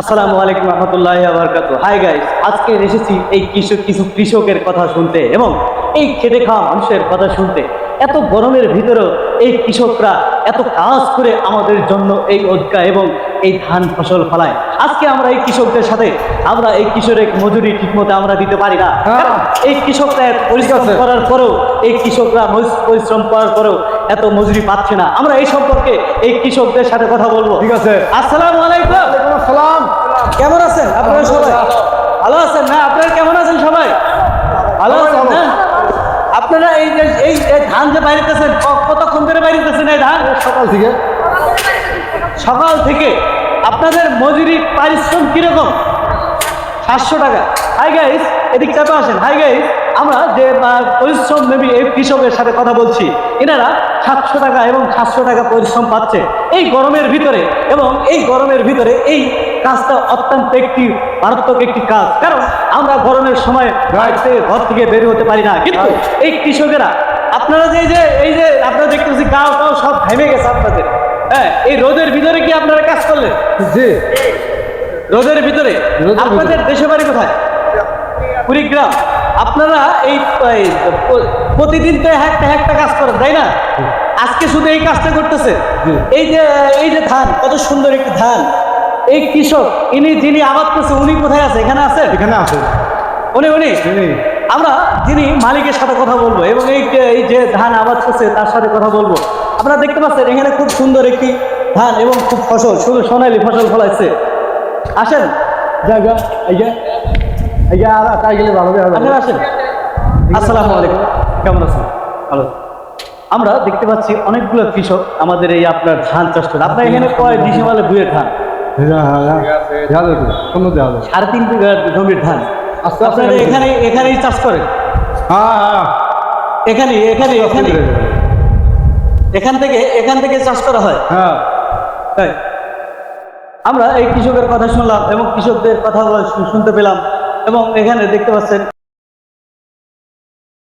আসসালামু আলাইকুম রহমতুল্লাহ আবরকাত hi guys আজকে এসেছি এই কৃষক কিছু কৃষকের কথা শুনতে এবং এই খেটে খাওয়া মানুষের কথা শুনতে। এত গরমের ভিতরেও এই কৃষকরা এত কাজ করে আমাদের জন্য এই অধিকার এবং এই ধান ফসল ফলায়। আজকে আমরা এই কৃষকদের সাথে আমরা এই কিশোরের মজুরি ঠিকমতো আমরা দিতে পারি না। হ্যাঁ। এই কৃষকরা পরিশ্রম করার পরেও এই কৃষকরা পরিশ্রম করার পরেও এত মজুরি পাচ্ছে না। আমরা এই সম্পর্কে এই কৃষকদের সাথে কথা বলব। ঠিক আছে। আসসালামু আলাইকুম। কেমন আছেন? আপনারা সবাই? ভালো। আছেন না? আপনারা কেমন আছেন সবাই? ভালো আছেন। না আপনারা এই এই ধান যে বাইরেতেছেন কতক্ষণ ধরে বাইরেতেছেন এই ধান? সকাল থেকে। সকাল থেকে। আপনাদের মজুরি পারিশ্রম কীরকম? সাতশো টাকা। হাই গাইস এদিক চাপে আসেন। হাই গাইস আমরা যে পরিশ্রম নেবি এই কৃষকের সাথে কথা বলছি। এনারা সাতশো টাকা এবং সাতশো টাকা পরিশ্রম পাচ্ছে। এই গরমের ভিতরে এবং এই গরমের ভিতরে এই কাজটা অত্যন্ত একটি মারাত্মক একটি কাজ। কারণ আমরা গরমের সময় বাড়ি থেকে ঘর থেকে বের হতে পারি না। কিন্তু এই কৃষকেরা আপনারা যে এই যে এই যে আপনারা দেখতেছি গাও গাও সব ঘেমে গেছে আপনাদের। হ্যাঁ এই রোদের ভিতরে কি আপনারা কাজ করলেন? জি। রোদের ভিতরে। আপনাদের দেশে বাড়ি কোথায়? কুড়িগ্রাম। আপনারা এই প্রতিদিন তো একটা একটা কাজ করেন তাই না? আজকে শুধু এই কাজটা করতেছে? এই যে এই যে ধান কত সুন্দর একটি ধান। এই কৃষক ইনি যিনি আবাদ করছে উনি কোথায় আছে? এখানে আছে এখানে আছে। উনি উনি। আমরা যিনি মালিকের সাথে কথা বলব এবং এই যে- এই যে ধান আবাদ করছে তার সাথে কথা বলব। আপনারা দেখতে পাচ্ছেন এখানে খুব সুন্দর একটি ধান এবং খুব ফসল শুধু সোনালি ফসল ফলাইছে। আসেন। জায়গা এই আপনারা আসেন। আসসালামু আলাইকুম। কেমন আছেন? ভালো। আমরা দেখতে পাচ্ছি অনেকগুলো কৃষক আমাদের এই আপনার ধান চাষ করে। আপনার এখানে কয় ডিসেম্বরে দুয়ের ধান? সাড়ে তিন বিঘা জমির ধান। আস্তে আপনারা এখানে এখানেই চাষ করেন? হ্যাঁ হ্যাঁ। এখানে এখানে এখানে এখান থেকে এখান থেকে চাষ করা হয়? হ্যাঁ। তাই। আমরা এই কৃষকের কথা শুনলাম এবং কৃষকদের কথা শুনতে পেলাম। এবং এখানে দেখতে পাচ্ছেন